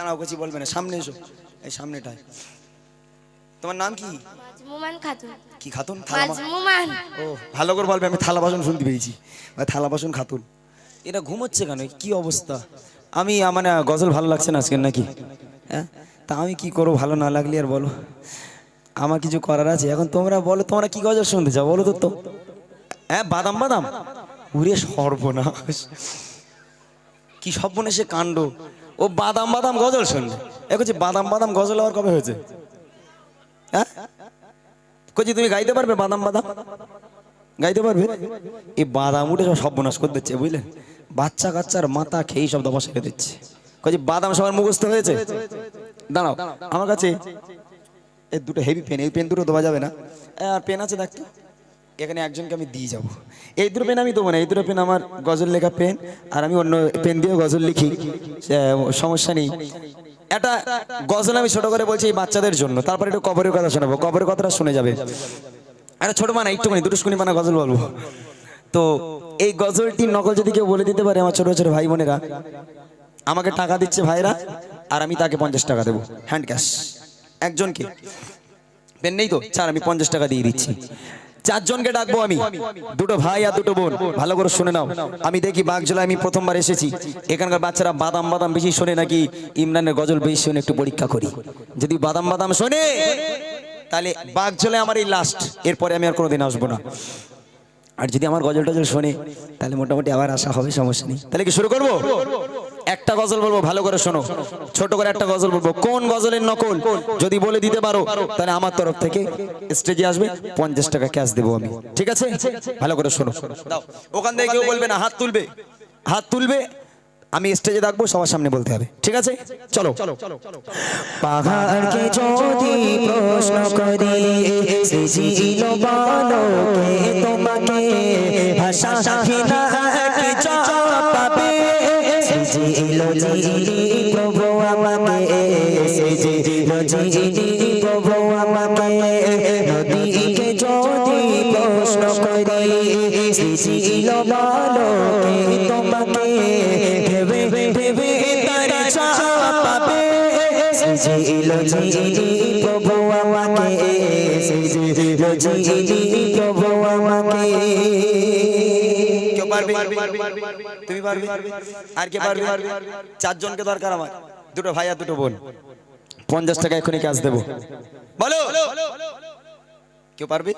দাঁড়াও কিছু বলবে না সামনে এসো। এই সামনেটায়। তোমার নাম কি? মাজমুমান খাতুন। কি খাতুন? মাজমুমান। ও ভালো করে বলবে আমি থালা বাসন শুনতে পেয়েছি। থালা বাসন খাতুন। এটা ঘুমোচ্ছে কেন? কি অবস্থা? আমি মানে গজল ভালো লাগছে না আজকে নাকি? হ্যাঁ? তা আমি কি করব? ভালো না লাগলে আর বলো। আমার কিছু করার আছে। এখন তোমরা বলো তোমরা কি গজল শুনতে চাও? বলো তো তো। হ্যাঁ বাদাম বাদাম। উড়ে সর্বনাশ। কি সর্বনাশে কাণ্ড। ও বাদাম বাদাম গজল শুনবে। এ করছি বাদাম বাদাম গজল আবার কবে হয়েছে? হ্যাঁ? কচি তুমি গাইতে পারবে বাদাম বাদাম? গাইতে পারবে? এই বাদাম উঠে সব সর্বনাশ করে দিচ্ছে বুঝলেন বাচ্চা কাচ্চার মাথা খেয়ে সব দফা সেরে দিচ্ছে। কচি বাদাম সবার মুখস্থ হয়েছে? দাঁড়াও, আমার কাছে এই দুটো হেভি পেন এই পেন দুটো দেওয়া যাবে না? আর পেন আছে দেখতো এখানে একজনকে আমি দিয়ে যাব। এই দুটো পেন আমি দেবো না, এই দুটো পেন আমার গজল লেখা পেন আর আমি অন্য পেন দিয়েও গজল লিখি। সমস্যা নেই। একটা গজল আমি ছোট করে বলছি এই বাচ্চাদের জন্য, তারপরে একটু কবরের কথা শোনাবো, কবরের কথাটা শুনে যাবে। একটা ছোট মানা একটুখানি দুটো শুনি মানা গজল বলব। তো এই গজলটি নকল যদি কেউ বলে দিতে পারে, আমার ছোট ছোট ভাই বোনেরা, আমাকে টাকা দিচ্ছে ভাইরা, আর আমি তাকে পঞ্চাশ টাকা দেবো হ্যান্ড ক্যাশ একজনকে। পেন নেই তো? চার আমি পঞ্চাশ টাকা দিয়ে দিচ্ছি। চারজনকে ডাকবো আমি। দুটো ভাই আর দুটো বোন। ভালো করে শুনে নাও। আমি দেখি বাগজোলা আমি প্রথমবার এসেছি। এখানকার বাচ্চারা বাদাম বাদাম বেশি শোনে নাকি ইমরানের গজল বেশি শোনে একটু পরীক্ষা করি। যদি বাদাম বাদাম শোনে, তাহলে বাগজোলে আমার এই লাস্ট এরপরে আমি আর কোনোদিন আসব না। আর যদি আমার গজল টজল শোনে, তাহলে মোটামুটি আবার আসা হবে, সমস্যা নেই। তাহলে কি শুরু করব? একটা গজল বলব ভালো করে শোনো। ছোট করে একটা গজল বলব। কোন গজলের নকল? যদি বলে দিতে পারো তাহলে আমার তরফ থেকে স্টেজে আসবে পঞ্চাশ টাকা ক্যাশ দেবো আমি। ঠিক আছে? ভালো করে শোনো। ওখান থেকে কেউ বলবে না হাত তুলবে। হাত তুলবে আমি স্টেজে ডাকবো সবার সামনে বলতে হবে। ঠিক আছে? চলো। পাহাড়কে যদি প্রশ্ন করি তোমাকে ভাষা সৃজিল জিনি প্রভু আমাকে সৃজিল জিনি প্রভু আমাকে নদীকে যদি প্রশ্ন করি সৃজিল বালকে তোমাকে ভেবে ভেবে তার চাপাবে। সৃজিল জিনি প্রভু আমাকে সৃজিল জিনি প্রভু আমাকে পারবে তুমি পারবে? আর কে পারবে? চারজনকে দরকার আমার। দুটো ভাই আর দুটো বোন। পঞ্চাশ টাকা এখনই ক্যাশ দেবো। বলো। কেউ পারবে?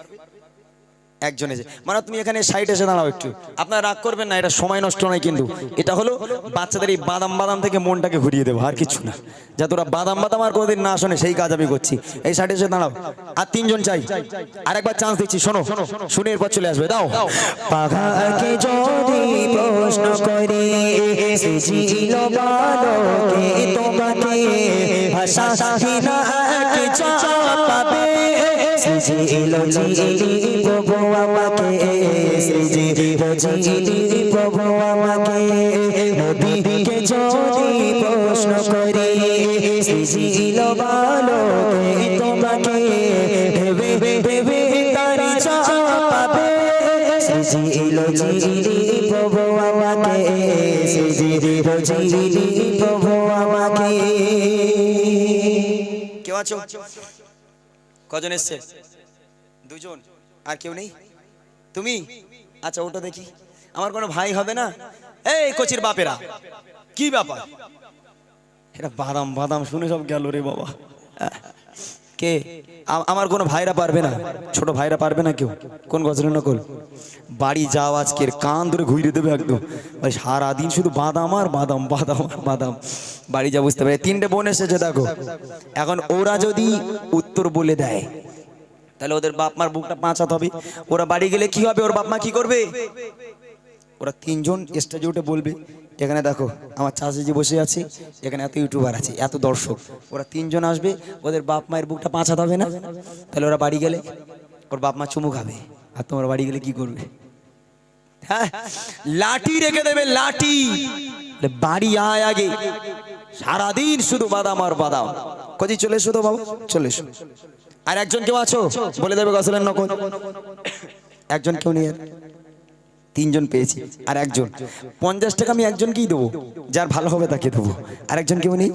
একজন এসে মানে তুমি এখানে সাইড এসে দাঁড়াও একটু। আপনারা রাগ করবেন না, এটা সময় নষ্ট নয় কিন্তু। এটা হলো বাচ্চাদের এই বাদাম বাদাম থেকে মনটাকে ঘুরিয়ে দেবো, আর কিছু না। যাতে ওরা বাদাম বাদাম আর কোনোদিন না শোনে, সেই কাজ আমি করছি। এই সাইড এসে দাঁড়াও। আর তিনজন চাই। আর একবার চান্স দিচ্ছি, শোনো। শুনে এরপর চলে আসবে, দাও। পাখাকে যদি প্রশ্ন চাপাবে সৃজিল জিনি প্রভু আমাকে সৃজিল জিনি প্রভু আমাকে নদীকে যদি প্রশ্ন করি সৃজিল বালকে তোমাকে ভেবে ভেবে তারি চাপাবে সৃজিল জিনি প্রভু আমাকে সৃজিল জিনি প্রভু আমাকে কেউ আছো কজন এসছে? দুজন। আর কেউ নেই? তুমি? আচ্ছা ওটা দেখি। আমার কোনো ভাই হবে না? এই কচির বাপেরা। কি ব্যাপার? এটা বাদাম বাদাম শুনে সব গেল রে বাবা। কে? আমার কোনো ভাইরা পারবে না। ছোট ভাইরা পারবে না কেউ? কোন গজলের নকল? বাড়ি যাও আজকের, কান ধরে ঘুরে দেবে একদম। ভাই সারাদিন শুধু বাদাম আর বাদাম বাদাম আর বাদাম। বাড়ি যা বুঝতে পারে তিনটে বোন এসেছে, দেখো। এখন ওরা যদি উত্তর বলে দেয়, তাহলে ওদের বাপ মার বুকটা পাঁচাতে হবে। ওরা বাড়ি গেলে কি হবে? ওর বাপ মা কি করবে? ওরা তিনজন স্টেজে উঠে বলবে এখানে দেখো, আমার চাষি বসে আছে, এখানে এত ইউটিউবার আছে, এত দর্শক। ওরা তিনজন আসবে, ওদের বাপ মায়ের বুকটা পাঁচাতে হবে না? তাহলে ওরা বাড়ি গেলে ওর বাপ মা চুমু খাবে। আর তোমার বাড়ি গেলে কি করবে? হ্যাঁ? লাঠি রেখে দেবে, লাঠি। বাড়ি আয় আগে। সারাদিন শুধু বাদাম আর বাদাম। কদি চলে এসো তো বাবা? চলে এসো। আর একজন কেউ আছো? বলে দেবে গসলের নকল। একজন কেউ আর? তিনজন পেয়েছি আর একজন। পঞ্চাশ টাকা আমি একজনকেই দেবো। যার ভালো হবে তাকে দেবো। আর একজন কেউ নেই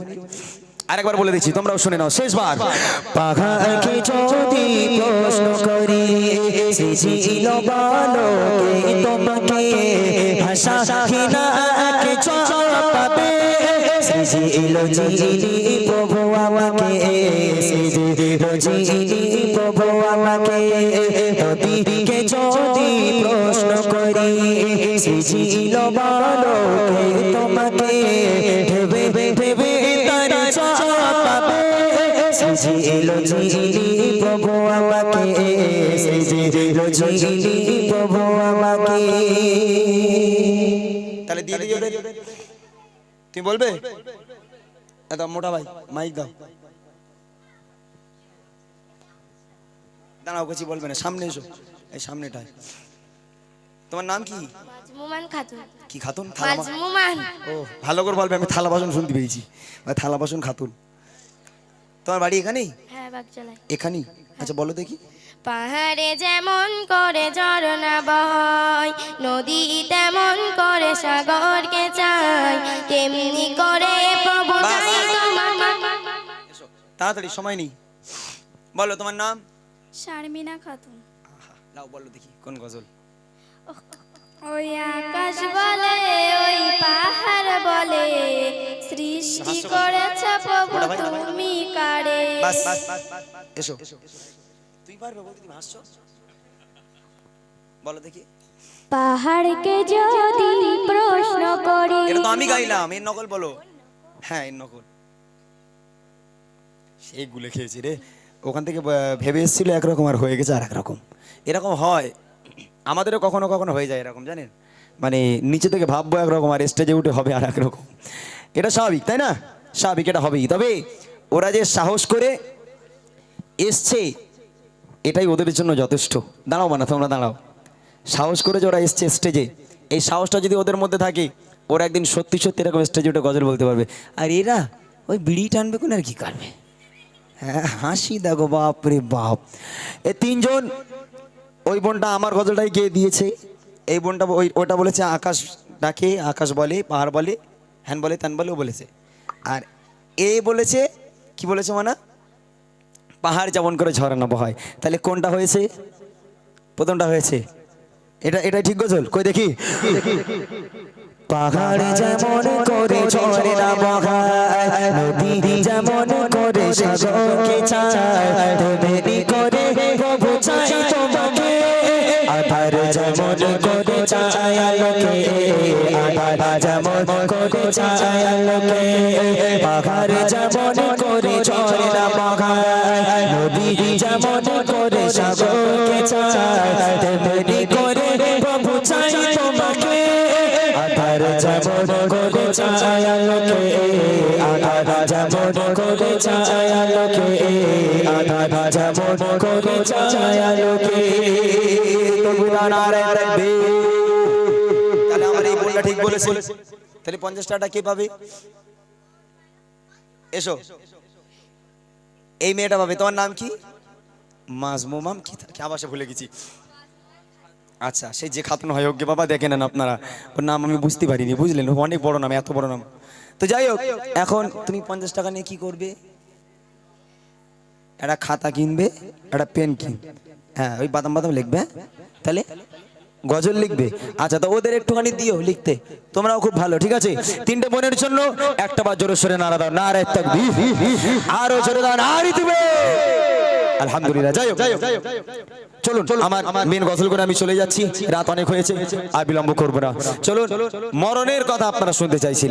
আরেকবার বলে দিচ্ছি, তোমরাও শুনে নাও। শেষবার পাখাকে প্রভু আমাকে বালকে তোমাকে ভেবে ভেবে প্রভু আমাকে প্রভু আমাকে তাহলে দিয়ে তুমি বলবে? এত মোটা ভাই মাইক দাও। দাঁড়াও কিছু বলবে না, সামনে এসো। এই সামনেটায় তোমার নাম কি? মাজমুমান খাতুন। কি খাতুন? মাজমুমান। ও ভালো করে বলবে আমি থালা বাসন শুনতে পেয়েছি। থালা বাসন খাতুন। তোমার বাড়ি এখানেই? হ্যাঁ বাগচালায়। এখানেই? আচ্ছা বলো দেখি। পাহাড়ে যেমন করে ঝরনা বয় নদী তেমন করে সাগরকে চাই তেমনি করে প্রভু। তাড়াতাড়ি সময় নেই। বলো তোমার নাম? শারমিনা খাতুন। লাও বলো দেখি কোন গজল? ওই আকাশ বলে ওই পাহাড় বলে সৃষ্টি করেছ প্রভু তুমি কারে? বাস বাস বাস, বাস, বাস। এসো। তুই পারবে বলতে তুমি হাসছো বলো দেখি। পাহাড়কে যদি প্রশ্ন করি। এটা তো আমি গাইলাম এর নকল বলো। হ্যাঁ এর নকল। সেই গুলে খেয়েছি রে। ওখান থেকে ভেবে এসেছিল একরকম আর হয়ে গেছে আর একরকম এরকম হয়। আমাদেরও কখনো কখনো হয়ে যায় এরকম জানেন মানে নিচে থেকে ভাববো একরকম আর স্টেজে উঠে হবে আর একরকম। এটা স্বাভাবিক, তাই না? স্বাভাবিক, এটা হবেই। তবে ওরা যে সাহস করে এসছে, এটাই ওদের জন্য যথেষ্ট। দাঁড়াও না তোমরা দাঁড়াও। সাহস করে যে ওরা এসছে স্টেজে এই সাহসটা যদি ওদের মধ্যে থাকে, ওরা একদিন সত্যি সত্যি এরকম স্টেজে উঠে গজল বলতে পারবে। আর এরা ওই বিড়ি টানবে কোন আর কি করবে? হ্যাঁ হাসি দেখো বাপ রে বাপ। এ তিনজন ওই বোনটা আমার গজলটাই গিয়ে দিয়েছে? এই বোনটা ওই, ওটা বলেছে আকাশ ডাকে, আকাশ বলে, পাহাড় বলে, হ্যান বলে, ত্যান বলে, ও বলেছে। আর এ বলেছে, কি বলেছে মানা? পাহাড় যেমন করে ঝরানো বহায়। তাহলে কোনটা হয়েছে? প্রথমটা হয়েছে। এটা এটা ঠিক গজল? কই দেখি? পাহাড় যেমন করে ঝরে না বহায় নদী যেমন করে সাগরকে চায় তেমনি করে করে চায় আলোকে পাহাড় যেমন করে ঝরে না বহায় নদী যেমন করে সাগরকে চায়, তেমনি করে প্রভু চাই তোমাকে। আধার যেমন করে চায় আলোকে, আধার যেমন করে চায় আলোকে, আধার যেমন করে চায় আলোকে। তাহলে আমার এই বোনটা ঠিক বলেছে। তাহলে পঞ্চাশ টাকাটা কে পাবে? এসো। এই মেয়েটা পাবে। তোমার নাম কি? মাজমুমাম কি আবার সে ভুলে গেছি। আচ্ছা সেই যে খাতুন হয় ওকে বাবা দেখে নেন আপনারা। ওর নাম আমি বুঝতে পারিনি, বুঝলেন? অনেক বড় নাম, এত বড় নাম। তো যাই হোক, এখন তুমি পঞ্চাশ টাকা নিয়ে কি করবে? একটা খাতা কিনবে, একটা পেন কিনবে। হ্যাঁ ওই বাদাম বাদাম লিখবে হ্যাঁ? তাহলে? গজল লিখবে। আচ্ছা তো ওদের একটুখানি দিও লিখতে। তোমরাও খুব ভালো, ঠিক আছে? তিনটে বোনের জন্য একটা বার জোরে সরে নাড়া দাও। নারে তাকবীর। আরও জোরে দাও নারী দিবে। আলহামদুলিল্লাহ, যাই হোক চলুন, আমার মেন গজল করে আমি চলে যাচ্ছি। রাত অনেক হয়েছে, আর বিলম্ব করব না। চলুন, মরণের কথা আপনারা শুনতে চাইছিলেন।